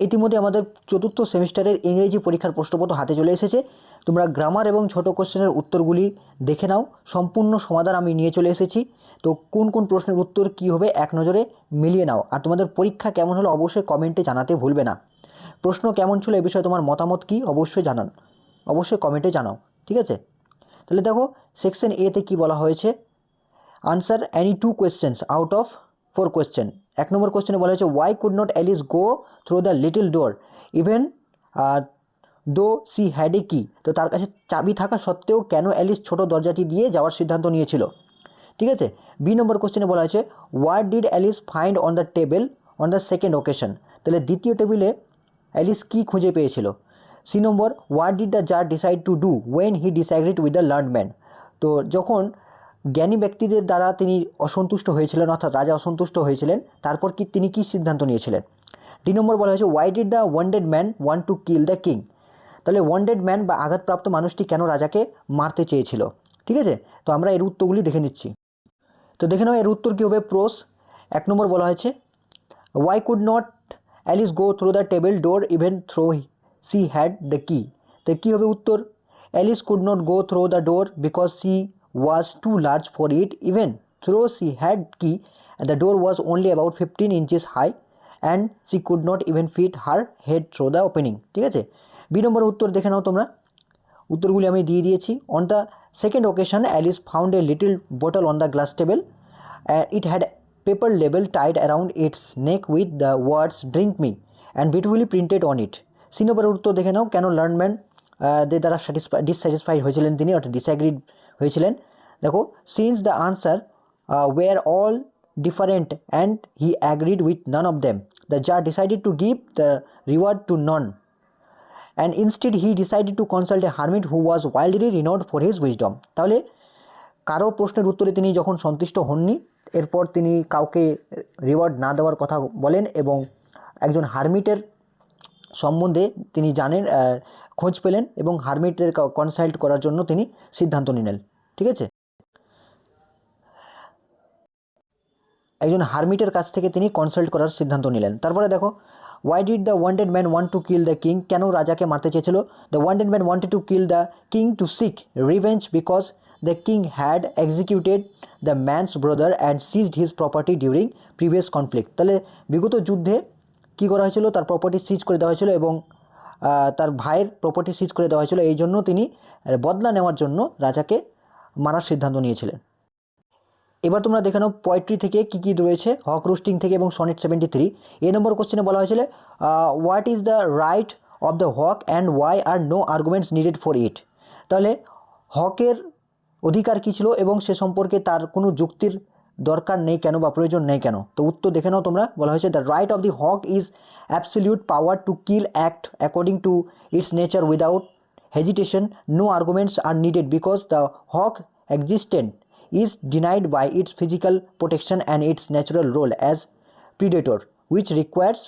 ইতিমধ্যে আমাদের চতুর্থ সেমিস্টারের ইংরেজি পরীক্ষার প্রশ্নপত্র হাতে চলে এসেছে। তোমরা গ্রামার এবং ছোট কোশ্চেনের উত্তরগুলি দেখে নাও। সম্পূর্ণ সমাধান আমি নিয়ে চলে এসেছি। তো কোন কোন প্রশ্নের উত্তর কী হবে এক নজরে মিলিয়ে নাও। আর তোমাদের পরীক্ষা কেমন হলো অবশ্যই কমেন্টে জানাতে ভুলবে না। প্রশ্ন কেমন ছিল এ বিষয়ে তোমার মতামত কী অবশ্যই জানান। অবশ্যই কমেন্টে জানাও, ঠিক আছে? তাহলে দেখো সেকশন এতে কী বলা হয়েছে? Answer any two questions out of four question এক নম্বর কোয়েশ্চেনে বলা হয়েছে why could not Alice go through the little door even though she had a key তো তার কাছে চাবি থাকা সত্ত্বেও কেন অ্যালিস ছোট দরজাটি দিয়ে যাওয়ার সিদ্ধান্ত নিয়েছিল? ঠিক আছে? বি নম্বর কোশ্চেনে বলা হয়েছে what did Alice find on the table on the second occasion তাহলে দ্বিতীয় টেবিলে অ্যালিস কী খুঁজে পেয়েছিল? C number what did the tsar decide to do when he disagreed with the learn man তো যখন জ্ঞানী ব্যক্তিদের দ্বারা তিনি অসন্তুষ্ট হয়েছিলেন, অর্থাৎ রাজা অসন্তুষ্ট হয়েছিলেন। তারপর কি তিনি কী সিদ্ধান্ত নিয়েছিলেন? ডি নম্বর বলা হয়েছে why did the wounded man want to kill the king তাহলে ওয়ান্ডেড ম্যান বা আঘাতপ্রাপ্ত মানুষটি কেন রাজাকে মারতে চেয়েছিল? ঠিক আছে? তো আমরা এর উত্তরগুলি দেখে নিচ্ছি। তো দেখে নাও, এর উত্তর কী হবে? প্রোস। এক নম্বর বলা হয়েছে why could not Alice go through the table door even through she had the key তো কী হবে উত্তর? Alice could not go through the door because she was too large for it even through she had key the door was only about fifteen inches high and she could not even fit her head through the opening ঠিক আছে? B নম্বর উত্তর দেখে নাও তোমরা। উত্তরগুলি আমি দিয়ে দিয়েছি। On the second occasion Alice found a little bottle on the glass table it had paper label tied around its neck with the words drink me and beautifully printed on it C নম্বরের উত্তর দেখে নাও। কেন লার্নম্যান দের দ্বারা satisfy dissatisfied হয়েছিলেন তিনি, অর্থাৎ disagreed হয়েছিলেন। দেখো since the answer were all different and he agreed with none of them the tsar decided to give the reward to none and instead he decided to consult a hermit who was wildly renowned for his wisdom তাহলে, কারও প্রশ্নের উত্তরে তিনি যখন সন্তুষ্ট হননি, এরপর তিনি কাউকে রিওয়ার্ড না দেওয়ার কথা বলেন এবং একজন হারমিটের সম্বন্ধে তিনি জানেন খোঁজ পেলেন এবং হারমিটের কনসাল্ট করার জন্য তিনি সিদ্ধান্ত নিলেন। ঠিক আছে? একজন হারমিটের কাছ থেকে তিনি কনসাল্ট করার সিদ্ধান্ত নিলেন। তারপরে দেখো why did the wanted man want to kill the king কেন রাজাকে মারতে চেয়েছিল? The wanted man wanted to kill the king to seek revenge because the king had executed the man's brother and seized his property during previous conflict তাহলে বিগত যুদ্ধে কী করা হয়েছিল? তার প্রপার্টি সিজ করে দেওয়া হয়েছিল এবং তার ভাইয়ের প্রপার্টি সিজ করে দেওয়া হয়েছিল। এই জন্য তিনি বদলা নেওয়ার জন্য রাজাকে মারার সিদ্ধান্ত নিয়েছিলেন। এবার তোমরা দেখে নাও পোয়েট্রি থেকে কী কী রয়েছে? হক রুস্টিং থেকে এবং সনেট সেভেন্টি থ্রি এ নম্বর কোশ্চেনে বলা হয়েছিল what is the right of the hawk and why are no arguments needed for it তাহলে, হকের অধিকার কী ছিল এবং সে সম্পর্কে তার কোনো যুক্তির দরকার নেই কেন বা প্রয়োজন নেই কেন? তো উত্তর দেখে নাও তোমরা। বলা হয়েছে the right of the hawk is absolute power to kill act according to its nature without hesitation no arguments are needed because the hawk existent is denied by its physical protection and its natural role as predator which requires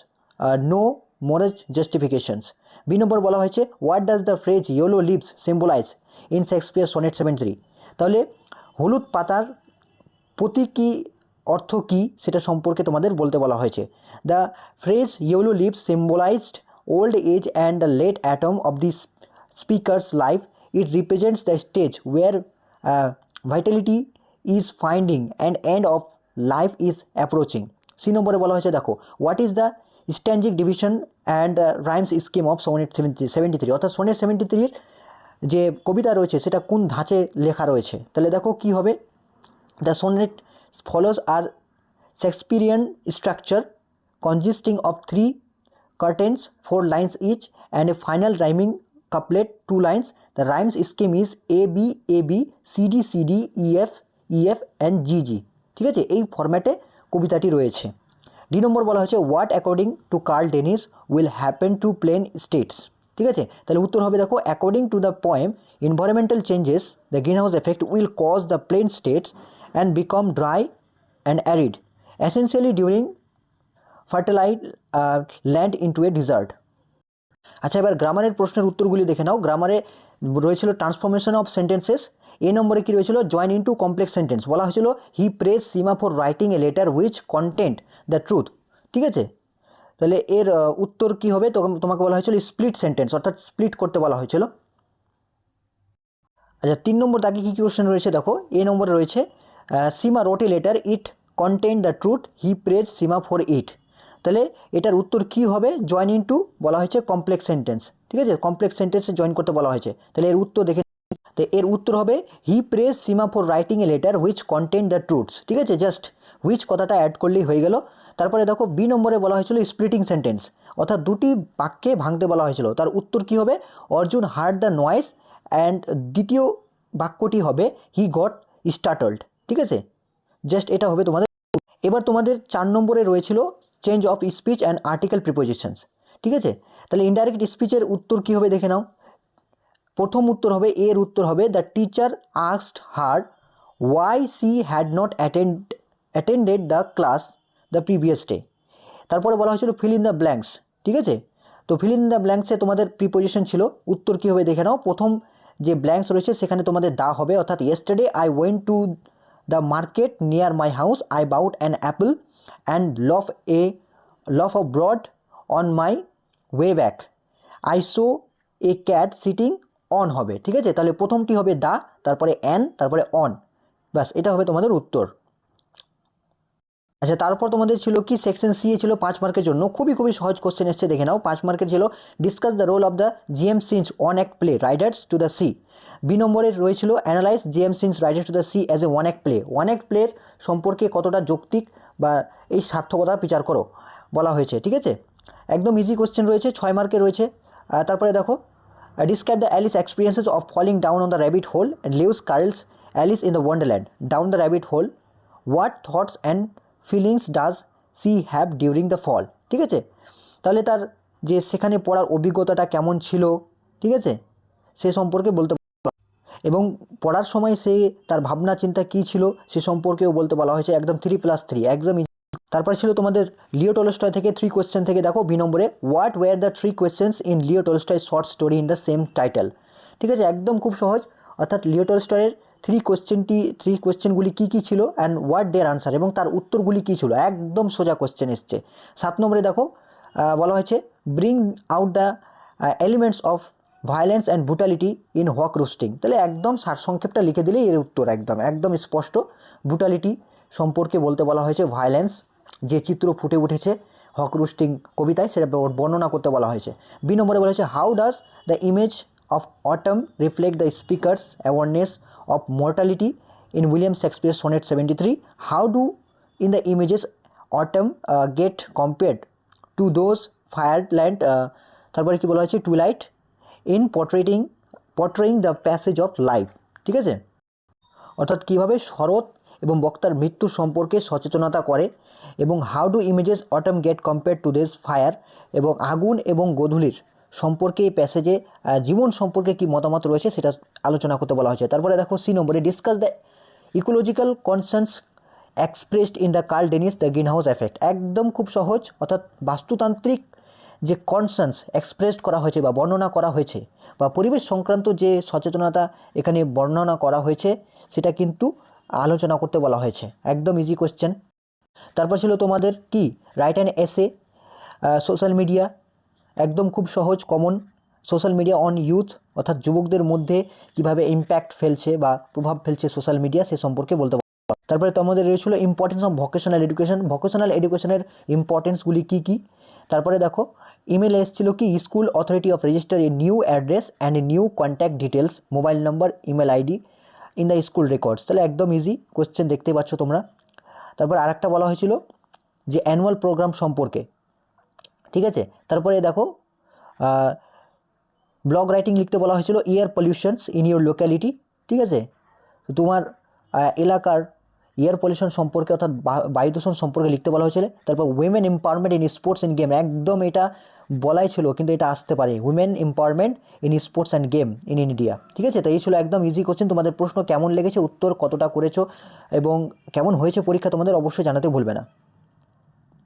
no moral justifications B নম্বর বলা হয়েছে what does the phrase yellow leaves symbolise in Shakespeare sonnet seventy three তাহলে হলুদ পাতার প্রতীকী অর্থ কী সেটা সম্পর্কে তোমাদের বলতে বলা হয়েছে। The phrase yellow leaves symbolised old age and the late autumn of the speakers life it represents the stage where vitality is fading and end of life is approaching C নম্বরে বলা হয়েছে, দেখো what is the stanzaic division and the rhymes scheme of sonnet seventy three অর্থাৎ sonnet seventy থ্রির যে কবিতা রয়েছে, সেটা কোন ধাঁচে লেখা রয়েছে? তাহলে দেখো কী হবে? The sonnet follows are Shakespearean structure consisting of three curtains, four lines each, and a final rhyming couplet, two lines. The rhymes scheme is A B A B C D C D E F E F and G G ঠিক আছে এই ফরম্যাটে কবিতাটি রয়েছে D নম্বর বলা হয়েছে what according to Carl Dennis will happen to plain states ঠিক আছে তাহলে উত্তর হবে দেখো according to the poem environmental changes the greenhouse effect will cause the plain states and become dry and arid essentially during fertilize uh, land into a desert. আচ্ছা এবার গ্রামারের প্রশ্নের উত্তরগুলি দেখে নাও। গ্রামারে রয়েছিল ট্রান্সফরমেশন অফ সেন্টেন্সেস এ নম্বরে কি রয়েছিল? Join in to complex sentence বলা হয়েছিল he praise Seema for writing a letter which content the truth ঠিক আছে? তাহলে এর উত্তর কি হবে? তোমাকে বলা হয়েছিল স্প্লিট সেন্টেন্স অর্থাৎ স্প্লিট করতে বলা হয়েছিল। আচ্ছা তিন নম্বর দাগে কী কী কোশ্চেন রয়েছে? দেখো এ নম্বরে রয়েছে Seema wrote letter, it content the truth, he praise Seema for it. তাহলে এটার উত্তর কি হবে? জয়েন ইন টু বলা হয়েছে কমপ্লেক্স সেন্টেন্স। ঠিক আছে? কমপ্লেক্স সেন্টেন্সে জয়েন করতে বলা হয়েছে। তাহলে এর উত্তর দেখে তো এর উত্তর হবে, he praise Seema for writing a letter which content the truths. ঠিক আছে? জাস্ট হুইচ কথাটা অ্যাড করলেই হয়ে গেল। তারপরে দেখো, বি নম্বরে বলা হয়েছিল স্প্লিটিং সেন্টেন্স। অর্থাৎ দুটি বাক্যে ভাঙতে বলা হয়েছিল। তার উত্তর কি হবে? Arjun heard the noise and দ্বিতীয় বাক্যটি হবে, হি গট স্টার্টলড। ঠিক আছে? জাস্ট এটা হবে তোমাদের। এবার তোমাদের চার নম্বরে রয়েছিল change of speech and article prepositions ঠিক আছে? তাহলে ইনডাইরেক্ট স্পিচের উত্তর কী হবে দেখে নাও। প্রথম উত্তর হবে, এর উত্তর হবে the teacher asked her why she had not attend attended the class the previous day তারপরে বলা হয়েছিল ফিল ইন দ্য ব্ল্যাঙ্কস ঠিক আছে? তো ফিল ইন দ্য ব্ল্যাঙ্কসে তোমাদের প্রিপোজিশন ছিল। উত্তর কী হবে দেখে নাও। প্রথম যে ব্ল্যাঙ্কস রয়েছে, সেখানে তোমাদের দা হবে, অর্থাৎ yesterday I went to the market near my house I bought an apple and loaf a loaf of bread on my way back I saw a cat sitting on হবে, ঠিক আছে? তাহলে প্রথমটি হবে দা তারপরে অ্যান তারপরে অন ব্যাস, এটা হবে তোমাদের উত্তর। আচ্ছা তারপর তোমাদের ছিল কি? সেকশন সি এ ছিল পাঁচ মার্কের জন্য। খুবই খুবই সহজ কোশ্চেন এসছে, দেখে নাও। পাঁচ মার্কের ছিল discuss the role of the GM since one act play riders to the sea B নম্বরে রয়েছিল analyse GM since riders to the sea as a one act play one act প্লের সম্পর্কে কতটা যৌক্তিক বা এই সার্থকতা বিচার করো, বলা হয়েছে, ঠিক আছে? একদম ইজি কোশ্চেন রয়েছে, ছয় মার্কে রয়েছে। তারপরে দেখো describe the Alice experiences of falling down on the rabbit hole and Lewis Carroll's Alice in the Wonderland down the rabbit hole what thoughts and feelings does she have during the fall, ঠিক আছে? তাহলে তার যে সেখানে পড়ার অভিজ্ঞতাটা কেমন ছিল, ঠিক আছে? সে সম্পর্কে বলতে এবং পড়ার সময় সে তার ভাবনা চিন্তা কী ছিল সে সম্পর্কেও বলতে বলা হয়েছে, একদম থ্রি প্লাস থ্রি একদম। তারপর ছিল তোমাদের লিও টলস্টয় থেকে থ্রি কোয়েশ্চেন থেকে, দেখো, বি নম্বরে what were the three questions in Leo Tolstoy short story in the same title ঠিক আছে, একদম খুব সহজ, অর্থাৎ লিও টলস্টয়ের থ্রি কোয়েশ্চেনটি থ্রি কোয়েশ্চেনগুলি কী কী ছিল অ্যান্ড হোয়াট দেয়ার আনসার এবং তার উত্তরগুলি কী ছিল? একদম সোজা কোয়েশ্চেন এসছে। সাত নম্বরে দেখো বলা হয়েছে bring out the elements of violence and brutality in Hawk Roosting তাহলে একদম সারসংক্ষেপটা লিখে দিলেই এর উত্তর একদম একদম স্পষ্ট। ব্রুটালিটি সম্পর্কে বলতে বলা হয়েছে ভায়োলেন্স যে চিত্র ফুটে উঠেছে হক রোস্টিং কবিতায়, সেটা বর্ণনা করতে বলা হয়েছে। বি নম্বরে বলা হয়েছে how does the image of autumn reflect the speaker's awareness of mortality in William Shakespeare sonnet seventy three how do in the images autumn get compared to those fire land তারপরে কি বলা হয়েছে? Twilight in portraiting portraying the passage of life ঠিক আছে? অর্থাৎ কীভাবে শরৎ এবং বক্তার মৃত্যু সম্পর্কে সচেতনতা করে এবং how do images autumn get compare to this fire এবং আগুন এবং গোধূলির সম্পর্কে এই প্যাসেজে জীবন সম্পর্কে কি মতামত রয়েছে সেটা আলোচনা করতে বলা হয়েছে। তারপরে দেখো সি নম্বরে discuss the ecological concerns expressed in the Carl Dennis the greenhouse effect একদম খুব সহজ, অর্থাৎ বাস্তুতান্ত্রিক যে কনসার্নস এক্সপ্রেসড করা হয়েছে বা বর্ণনা করা হয়েছে বা পরিবেশ সংক্রান্ত যে সচেতনতা এখানে বর্ণনা করা হয়েছে, সেটা কিন্তু আলোচনা করতে বলা হয়েছে। একদম ইজি কোয়েশ্চেন তারপর ছিল তোমাদের কি? Write an essay social media একদম খুব সহজ common social media on youth অর্থাৎ যুবকদের মধ্যে কীভাবে ইম্প্যাক্ট ফেলছে বা প্রভাব ফেলছে সোশ্যাল মিডিয়া সে সম্পর্কে বলতে। তারপরে তোমাদের রয়েছিল importance of vocational education vocational এডুকেশনের ইম্পর্টেন্সগুলি কী কী? তারপরে দেখো ইমেল এসেছিল কি? School authority of register a new address and new contact details mobile number email ID in the school records তাহলে একদম ইজি কোশ্চেন দেখতে পাচ্ছ তোমরা। তারপর আরেকটা বলা হয়েছিল যে অ্যানুয়াল প্রোগ্রাম সম্পর্কে। ঠিক আছে? তারপরে দেখো ব্লগ রাইটিং লিখতে বলা হয়েছিল air pollutions in your locality ঠিক আছে? তোমার এলাকার এয়ার পলিউশন সম্পর্কে অর্থাৎ বায়ু দূষণ সম্পর্কে লিখতে বলা হয়েছিল। তারপর women empowerment in sports and game একদম এটা বলাই ছিল, কিন্তু এটা আসতে পারে। Women empowerment in sports and game in India ঠিক আছে? তো এই ছিল একদম ইজি কোশ্চেন তোমাদের প্রশ্ন কেমন লেগেছে? উত্তর কতটা করেছ? এবং কেমন হয়েছে পরীক্ষা? তোমাদের অবশ্যই জানাতে ভুলবে না।